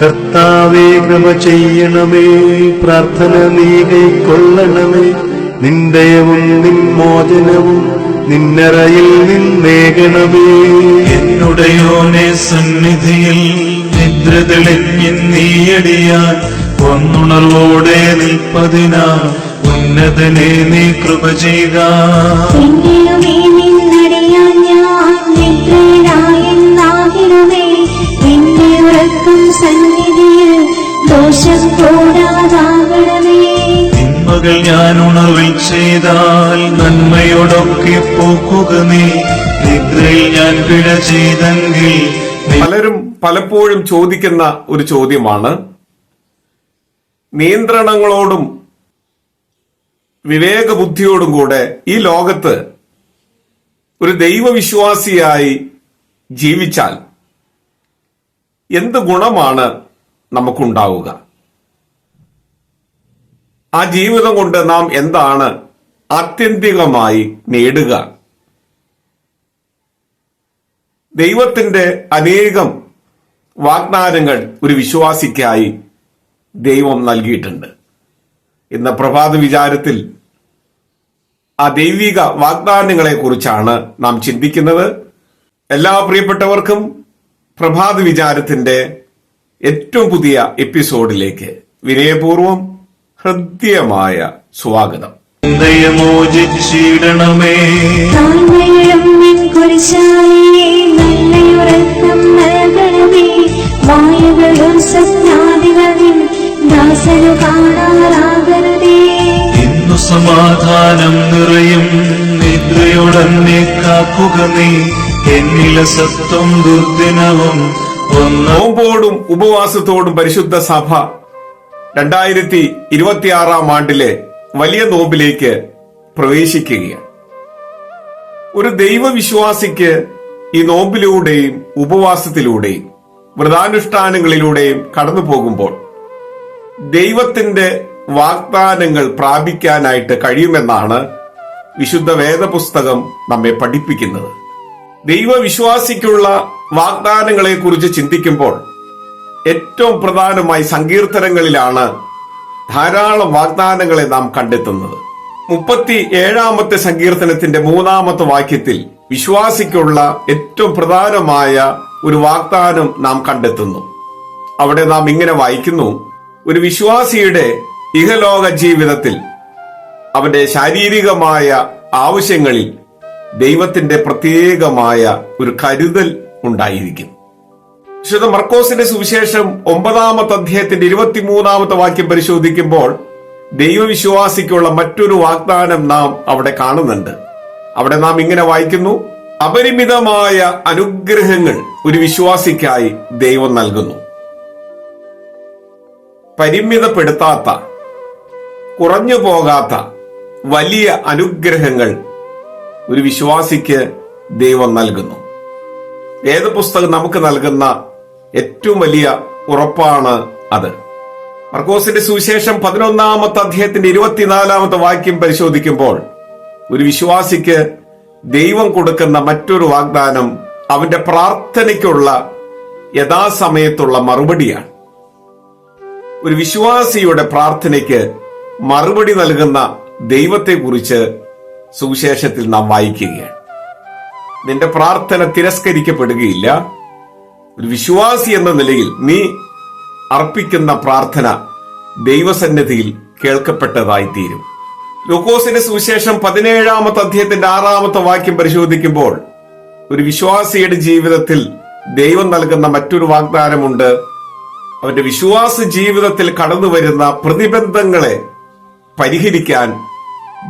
കർത്താവേ കൃപ ചെയ്യണമേ പ്രാർത്ഥന നീ കൈക്കൊള്ളണമേ. നിന്ദയവും നിന്മോചനവും നിന്നറയിൽ നിന്നേകണമേ. എന്നുടയോനെ സന്നിധിയിൽ നിദ്ര തെളിഞ്ഞി നീയടിയാൻ ഒന്നുണർവോടെ നിൽപ്പതിനാ ഉന്നതനെ നീ കൃപ ചെയ്യുക എങ്കിലുമേ നിന്നറിയാൻ സന്നിധിയിൽ ദോഷം കൂടാതാകണമേ. തിന്മകൾ ഞാൻ ഉണർവിൽ ചെയ്താൽ നന്മയോടൊക്കെ പോക്കുക നീ നിദ്രയിൽ ഞാൻ പിഴ ചെയ്തെങ്കിൽ പലരും പലപ്പോഴും ചോദിക്കുന്ന ഒരു ചോദ്യമാണ്. നിയന്ത്രണങ്ങളോടും വിവേകബുദ്ധിയോടും കൂടെ ഈ ലോകത്ത് ഒരു ദൈവവിശ്വാസിയായി ജീവിച്ചാൽ എന്ത് ഗുണമാണ് നമുക്കുണ്ടാവുക? ആ ജീവിതം കൊണ്ട് നാം എന്താണ് ആത്യന്തികമായി നേടുക? ദൈവത്തിന്റെ അനേകം വാഗ്ദാനങ്ങൾ ഒരു വിശ്വാസിക്കായി ദൈവം നൽകിയിട്ടുണ്ട്. ഇന്ന് പ്രഭാത വിചാരത്തിൽ ആ ദൈവിക വാഗ്ദാനങ്ങളെ കുറിച്ചാണ് നാം ചിന്തിക്കുന്നത്. എല്ലാ പ്രിയപ്പെട്ടവർക്കും പ്രഭാത വിചാരത്തിന്റെ ഏറ്റവും പുതിയ എപ്പിസോഡിലേക്ക് വിനയപൂർവം ഹൃദ്യമായ സ്വാഗതം. ദാസനു കാണാറാകരുതേ ഇന്നു സമാധാനം നിറയും നിദ്രയോടന്നെ കാക്കുക നീ എന്നില സത്വം ദുർദിനവും നോമ്പോടും ഉപവാസത്തോടും പരിശുദ്ധ സഭ രണ്ടായിരത്തി ഇരുപത്തിയാറാം ആണ്ടിലെ വലിയ നോമ്പിലേക്ക് പ്രവേശിക്കുകയാണ്. ഒരു ദൈവവിശ്വാസിക്ക് ഈ നോമ്പിലൂടെയും ഉപവാസത്തിലൂടെയും വ്രതാനുഷ്ഠാനങ്ങളിലൂടെയും കടന്നു പോകുമ്പോൾ ദൈവത്തിന്റെ വാഗ്ദാനങ്ങൾ പ്രാപിക്കാനായിട്ട് കഴിയുമെന്നാണ് വിശുദ്ധ വേദപുസ്തകം നമ്മെ പഠിപ്പിക്കുന്നത്. ദൈവവിശ്വാസിക്കുള്ള വാഗ്ദാനങ്ങളെ കുറിച്ച് ചിന്തിക്കുമ്പോൾ ഏറ്റവും പ്രധാനമായി സങ്കീർത്തനങ്ങളിലാണ് ധാരാളം വാഗ്ദാനങ്ങളെ നാം കണ്ടെത്തുന്നത്. മുപ്പത്തി ഏഴാമത്തെ സങ്കീർത്തനത്തിന്റെ മൂന്നാമത്തെ വാക്യത്തിൽ വിശ്വാസിക്കുള്ള ഏറ്റവും പ്രധാനമായ ഒരു വാഗ്ദാനം നാം കണ്ടെത്തുന്നു. അവിടെ നാം ഇങ്ങനെ വായിക്കുന്നു ഒരു വിശ്വാസിയുടെ ഇഹലോക ജീവിതത്തിൽ അവന്റെ ശാരീരികമായ ആവശ്യങ്ങളിൽ ദൈവത്തിന്റെ പ്രത്യേകമായ ഒരു കരുതൽ ഉണ്ടായിരിക്കും. വിശുദ്ധ മർക്കോസിന്റെ സുവിശേഷം ഒമ്പതാമത്തെ അധ്യായത്തിന്റെ ഇരുപത്തിമൂന്നാമത്തെ വാക്യം പരിശോധിക്കുമ്പോൾ ദൈവവിശ്വാസിക്കുള്ള മറ്റൊരു വാഗ്ദാനം നാം അവിടെ കാണുന്നുണ്ട്. അവിടെ നാം ഇങ്ങനെ വായിക്കുന്നു അപരിമിതമായ അനുഗ്രഹങ്ങൾ ഒരു വിശ്വാസിക്കായി ദൈവം നൽകുന്നു. പരിമിതപ്പെടുത്താത്ത കുറഞ്ഞു പോകാത്ത വലിയ അനുഗ്രഹങ്ങൾ ഒരു വിശ്വാസിക്ക് ദൈവം നൽകുന്നു. വേദപുസ്തകം നമുക്ക് നൽകുന്ന ഏറ്റവും വലിയ ഉറപ്പാണ് അത്. മർക്കോസിന്റെ സുവിശേഷം പതിനൊന്നാമത്തെ അധ്യായത്തിന്റെ ഇരുപത്തിനാലാമത്തെ വാക്യം പരിശോധിക്കുമ്പോൾ ഒരു വിശ്വാസിക്ക് ദൈവം കൊടുക്കുന്ന മറ്റൊരു വാഗ്ദാനം അവന്റെ പ്രാർത്ഥനയ്ക്കുള്ള യഥാസമയത്തുള്ള മറുപടിയാണ്. ഒരു വിശ്വാസിയുടെ പ്രാർത്ഥനയ്ക്ക് മറുപടി നൽകുന്ന ദൈവത്തെക്കുറിച്ച് സുവിശേഷത്തിൽ നാം വായിക്കുകയാണ്. നിന്റെ പ്രാർത്ഥന തിരസ്കരിക്കപ്പെടുകയില്ല. ഒരു വിശ്വാസി എന്ന നിലയിൽ നീ അർപ്പിക്കുന്ന പ്രാർത്ഥന ദൈവസന്നിധിയിൽ കേൾക്കപ്പെട്ടതായി തീരും ലൂക്കോസിന്റെ സുവിശേഷം പതിനേഴാമത്തെ അധ്യായത്തിന്റെ ആറാമത്തെ വാക്യം പരിശോധിക്കുമ്പോൾ ഒരു വിശ്വാസിയുടെ ജീവിതത്തിൽ ദൈവം നൽകുന്ന മറ്റൊരു വാഗ്ദാനമുണ്ട്. അവന്റെ വിശ്വാസ ജീവിതത്തിൽ കടന്നു വരുന്ന പ്രതിബന്ധങ്ങളെ പരിഹരിക്കാൻ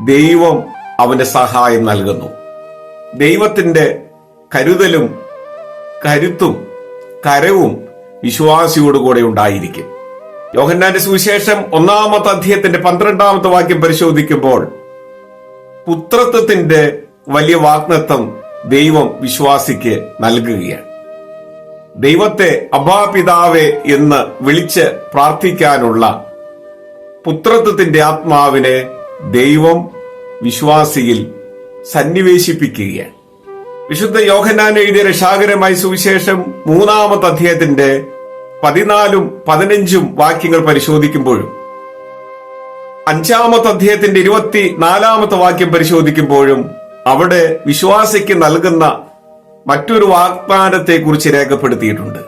ദൈവം അവന്റെ സഹായം നൽകുന്നു. ദൈവത്തിന്റെ കരുതലും കരുത്തും കരവും വിശ്വാസിയോടുകൂടെ ഉണ്ടായിരിക്കും. യോഹന്നാന്റെ സുവിശേഷം ഒന്നാമത്തെ അധ്യയത്തിന്റെ പന്ത്രണ്ടാമത്തെ വാക്യം പരിശോധിക്കുമ്പോൾ പുത്രത്വത്തിന്റെ വലിയ വാഗ്നത്വം ദൈവം വിശ്വാസിക്ക് നൽകുകയാണ്. ദൈവത്തെ അബാപിതാവെ എന്ന് വിളിച്ച് പ്രാർത്ഥിക്കാനുള്ള പുത്രത്വത്തിന്റെ ആത്മാവിനെ ദൈവം വിശ്വാസിയിൽ സന്നിവേശിപ്പിക്കുകയാണ്. വിശുദ്ധ യോഹന്നാൻ എഴുതിയ രക്ഷാകരമായ സുവിശേഷം മൂന്നാമത്തെ അധ്യായത്തിന്റെ പതിനാലും പതിനഞ്ചും വാക്യങ്ങൾ പരിശോധിക്കുമ്പോഴും അഞ്ചാമത്തെ അധ്യായത്തിന്റെ ഇരുപത്തി നാലാമത്തെ വാക്യം പരിശോധിക്കുമ്പോഴും അവിടെ വിശ്വാസിക്ക് നൽകുന്ന മറ്റൊരു വാഗ്ദാനത്തെ കുറിച്ച് രേഖപ്പെടുത്തിയിട്ടുണ്ട്.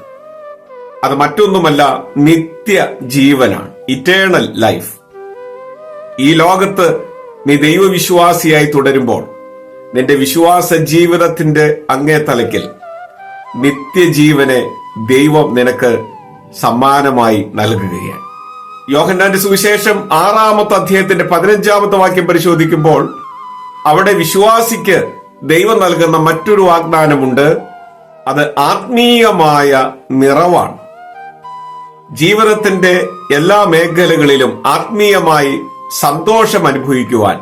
അത് മറ്റൊന്നുമല്ല നിത്യ ജീവനാണ് ഇറ്റേണൽ ലൈഫ് ഈ ലോകത്ത് നീ ദൈവവിശ്വാസിയായി തുടരുമ്പോൾ നിന്റെ വിശ്വാസ ജീവിതത്തിന്റെ അങ്ങേ തലക്കിൽ നിത്യജീവനെ ദൈവം നിനക്ക് സമ്മാനമായി നൽകുകയാണ്. യോഹന്നാന്റെ സുവിശേഷം ആറാമത്തെ അധ്യായത്തിന്റെ പതിനഞ്ചാമത്തെ വാക്യം പരിശോധിക്കുമ്പോൾ അവിടെ വിശ്വാസിക്ക് ദൈവം നൽകുന്ന മറ്റൊരു വാഗ്ദാനമുണ്ട്. അത് ആത്മീയമായ നിറവാണ്. ജീവിതത്തിന്റെ എല്ലാ മേഖലകളിലും ആത്മീയമായി സന്തോഷം അനുഭവിക്കുവാൻ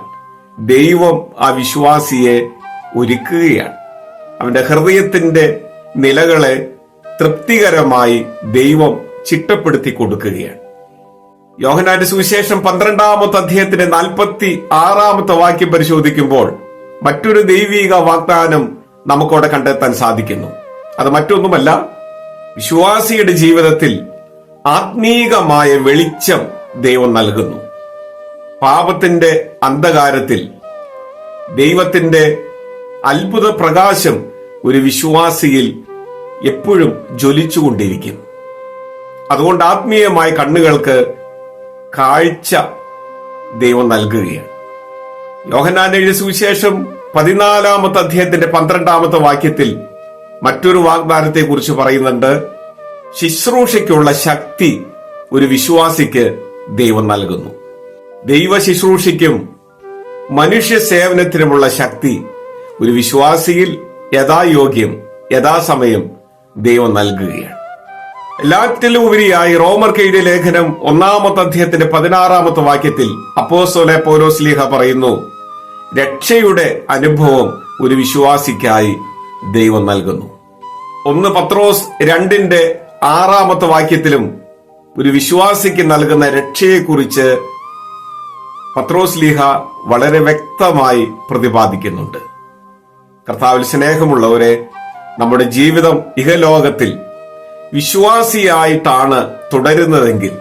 ദൈവം ആ വിശ്വാസിയെ ഒരുക്കുകയാണ്. അവന്റെ ഹൃദയത്തിന്റെ നിലകളെ തൃപ്തികരമായി ദൈവം ചിട്ടപ്പെടുത്തി കൊടുക്കുകയാണ്. യോഹനാന്റെ സുവിശേഷം പന്ത്രണ്ടാമത്തെ അധ്യായത്തിന്റെ നാൽപ്പത്തി ആറാമത്തെ വാക്യം പരിശോധിക്കുമ്പോൾ മറ്റൊരു ദൈവിക വാഗ്ദാനം നമുക്കവിടെ കണ്ടെത്താൻ സാധിക്കുന്നു. അത് മറ്റൊന്നുമല്ല വിശ്വാസിയുടെ ജീവിതത്തിൽ ആത്മീകമായ വെളിച്ചം ദൈവം നൽകുന്നു. പാപത്തിന്റെ അന്ധകാരത്തിൽ ദൈവത്തിന്റെ അത്ഭുത പ്രകാശം ഒരു വിശ്വാസിയിൽ എപ്പോഴും ജ്വലിച്ചുകൊണ്ടിരിക്കും. അതുകൊണ്ട് ആത്മീയമായ കണ്ണുകൾക്ക് കാഴ്ച ദൈവം നൽകുകയാണ്. എഴുതിയ സുവിശേഷം പതിനാലാമത്തെ അധ്യായത്തിന്റെ പന്ത്രണ്ടാമത്തെ വാക്യത്തിൽ മറ്റൊരു വാഗ്ദാനത്തെ കുറിച്ച് പറയുന്നുണ്ട് ശുശ്രൂഷയ്ക്കുള്ള ശക്തി ഒരു വിശ്വാസിക്ക് ദൈവം നൽകുന്നു. ദൈവ ശുശ്രൂഷയ്ക്കും മനുഷ്യ സേവനത്തിനുമുള്ള ശക്തി ഒരു വിശ്വാസിയിൽ യഥായോഗ്യം യഥാസമയം ദൈവം നൽകുകയാണ്. എല്ലാറ്റിലും ഉപരിയായി റോമർ കെയുടെ ലേഖനം ഒന്നാമത്തെ അധ്യായത്തിന്റെ പതിനാറാമത്തെ വാക്യത്തിൽ അപ്പോസോലെ പൗലോസ്ലീഹ പറയുന്നു രക്ഷയുടെ അനുഭവം ഒരു വിശ്വാസിക്കായി ദൈവം നൽകുന്നു. ഒന്ന് പത്രോസ് രണ്ടിന്റെ ആറാമത്തെ വാക്യത്തിലും ഒരു വിശ്വാസിക്ക് നൽകുന്ന രക്ഷയെക്കുറിച്ച് പത്രോസ് ലീഹ വളരെ വ്യക്തമായി പ്രതിപാദിക്കുന്നുണ്ട്. കർത്താവിൽ സ്നേഹമുള്ളവരെ നമ്മുടെ ജീവിതം ഇഹലോകത്തിൽ വിശ്വാസിയായിട്ടാണ് തുടരുന്നതെങ്കിൽ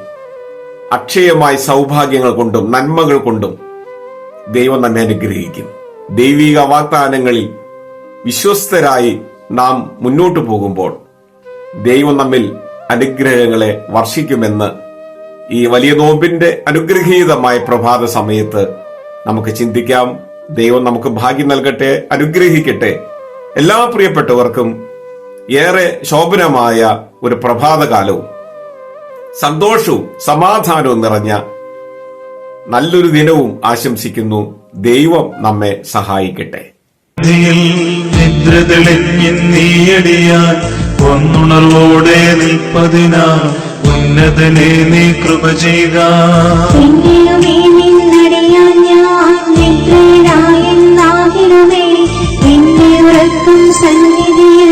അക്ഷയമായ സൗഭാഗ്യങ്ങൾ കൊണ്ടും നന്മകൾ കൊണ്ടും ദൈവം നമ്മെ അനുഗ്രഹിക്കും. ദൈവിക വാഗ്ദാനങ്ങളിൽ വിശ്വസ്തരായി നാം മുന്നോട്ടു പോകുമ്പോൾ ദൈവം നമ്മിൽ അനുഗ്രഹങ്ങളെ വർഷിക്കുമെന്ന് ഈ വലിയ നോമ്പിന്റെ അനുഗ്രഹീതമായ പ്രഭാത സമയത്ത് നമുക്ക് ചിന്തിക്കാം ദൈവം നമുക്ക് ഭാഗ്യം നൽകട്ടെ അനുഗ്രഹിക്കട്ടെ. എല്ലാ പ്രിയപ്പെട്ടവർക്കും ഏറെ ശോഭനമായ ഒരു പ്രഭാതകാലവും സന്തോഷവും സമാധാനവും നിറഞ്ഞ നല്ലൊരു ദിനവും ആശംസിക്കുന്നു. ദൈവം നമ്മെ സഹായിക്കട്ടെ. നിദ്ര തെളിഞ്ഞിന്നീയടിയാൻ ഒന്നുണർവോടെ നിൽപ്പതിനാ ഉന്നതനെ നീ കൃപ സന്നിധിയിൽ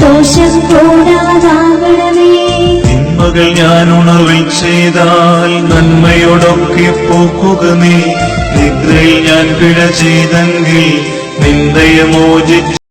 ദോഷം കൂടാതാകണമേ. ഞാൻ ഉണർവിൽ ചെയ്താൽ നന്മയോടൊക്കെ പോക്കുക നീ. നിദ്രയിൽ ഞാൻ പിഴ ചെയ്തെങ്കിൽ നിന്ദയെ മോചിച്ചു